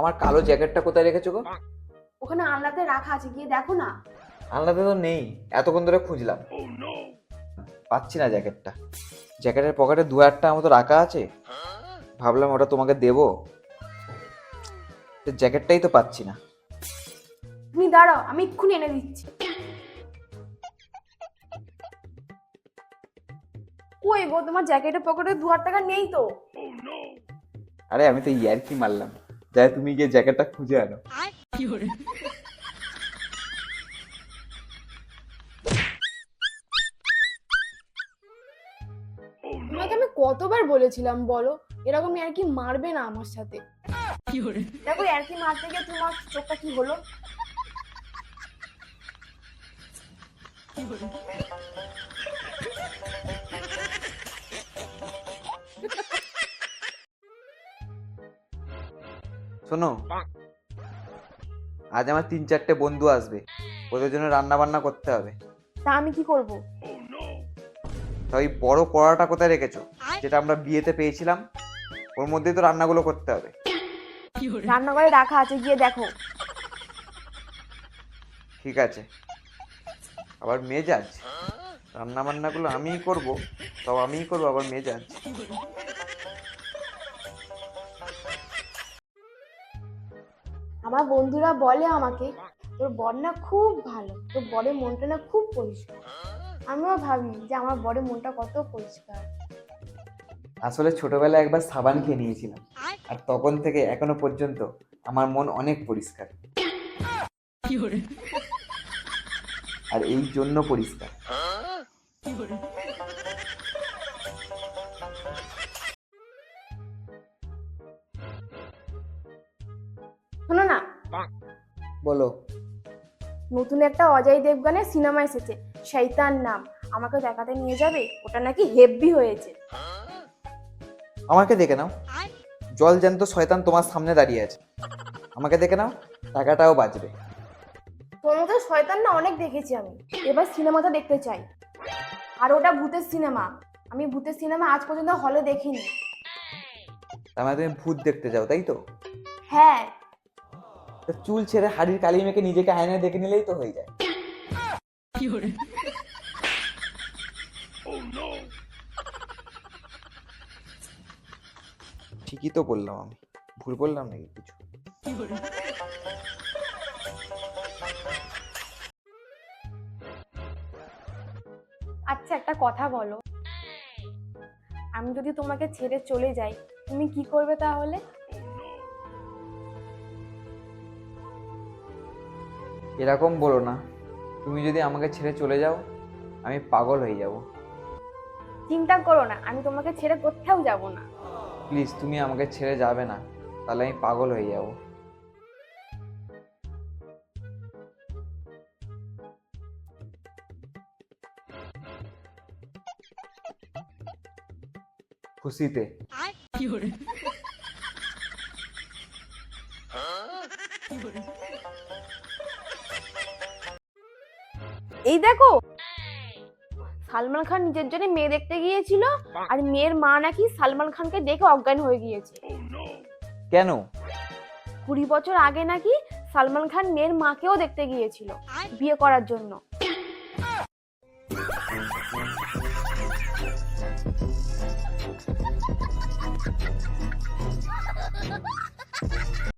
আমার কালো জ্যাকেটটা কোথায় রেখেছো গো? ওখানে আলনাতে রাখা আছে গিয়ে দেখো না। আলনাতে তো নেই এতক্ষণ ধরে খুঁজলাম। পাচ্ছি না জ্যাকেটটা। জ্যাকেটের পকেটে দু একটা মতো রাখা আছে। ভাবলাম ওটা তোমাকে দেবো। তো জ্যাকেটটাই তো পাচ্ছি না। তুমি দাঁড়াও আমি এক্ষুনি এনে দিচ্ছি। কই গো তোমার জ্যাকেটের পকেটে দু হাজার টাকা নেই তো। আরে আমি তো ইয়ারকি মারলাম। যাই তুমি গিয়ে জ্যাকেটটা খুঁজে আনো। তোমাকে আমি কতবার বলেছিলাম, বলো? এরকম আর কি মারবে না আমার সাথে। দেখো, আর কি মারতে গিয়ে তোমার চোখটা কি হলো? শোনো। আজ আমার তিন চারটে বন্ধু আসবে। ওদের জন্য রান্না বান্না করতে হবে। তা আমি কি করব? তা ওই বড় কড়াটা কোথায় রেখেছো? যেটা আমরা বিয়েতে পেয়েছিলাম ওর মধ্যেই তো রান্নাগুলো করতে হবে। রান্নাঘরে রাখা আছে গিয়ে দেখো। ঠিক আছে। আবার মেজাজ। রান্না বান্নাগুলো আমিই করব সব আমিই করব আবার মেজাজ। আমার বন্ধুরা বলে আমাকে তোর বর না খুব ভালো তোর বরের মনটা না খুব পরিষ্কার। আমিও ভাবি যে আমার বরের মনটা কত পরিষ্কার। আসলে ছোটবেলায় একবার সাবান খেয়ে নিয়েছিলাম আর তখন থেকে এখনও পর্যন্ত আমার মন অনেক পরিষ্কার। আর এই জন্য পরিষ্কার। শোনো না। বলো। নতুন একটা অজয় দেবগানের সিনেমা এসেছে শৈতান নাম। আমাকে দেখাতে নিয়ে যাবে? ওটা নাকি হেভি হয়েছে। আমাকে দেখে নাও। জল জ্যান্ত শয়তান তোমার সামনে দাঁড়িয়ে আছে। আমাকে দেখে নাও টাকাটাও বাঁচবে। তোর মতো শয়তান না অনেক দেখেছি আমি। এবার সিনেমাটা দেখতে চাই। আর ওটা ভূতের সিনেমা। আমি ভূতের সিনেমা আজ পর্যন্ত হলে দেখিনি। তার মানে তুমি ভূত দেখতে যাও তাই তো? হ্যাঁ। চুল ছেড়ে হাড়ির কালি মেখে নিজেকে আয়নায় দেখে নিলেই তো হয়ে যায়। ঠিকই তো বললাম আমি। ভুল বললাম নাকি কিছু? আচ্ছা একটা কথা বলো। আমি যদি তোমাকে ছেড়ে চলে যাই, তুমি কি করবে তাহলে? এরকম বলো না তুমি যদি আমাকে ছেড়ে চলে যাও আমি পাগল হয়ে যাব। চিন্তা করো না আমি তোমাকে ছেড়ে কোথাও যাব না। প্লিজ তুমি আমাকে ছেড়ে যাবে না তাহলে আমি পাগল হয়ে যাব। খুশিতে। এই দেখো। সালমান খান নিজের জন্য মেয়ে দেখতে গিয়েছিল আর মেয়ের মা নাকি সালমান খানকে দেখে অজ্ঞান হয়ে গিয়েছে। কেন? কুড়ি বছর আগে নাকি সালমান খান মেয়ের মাকেও দেখতে গিয়েছিল বিয়ে করার জন্য।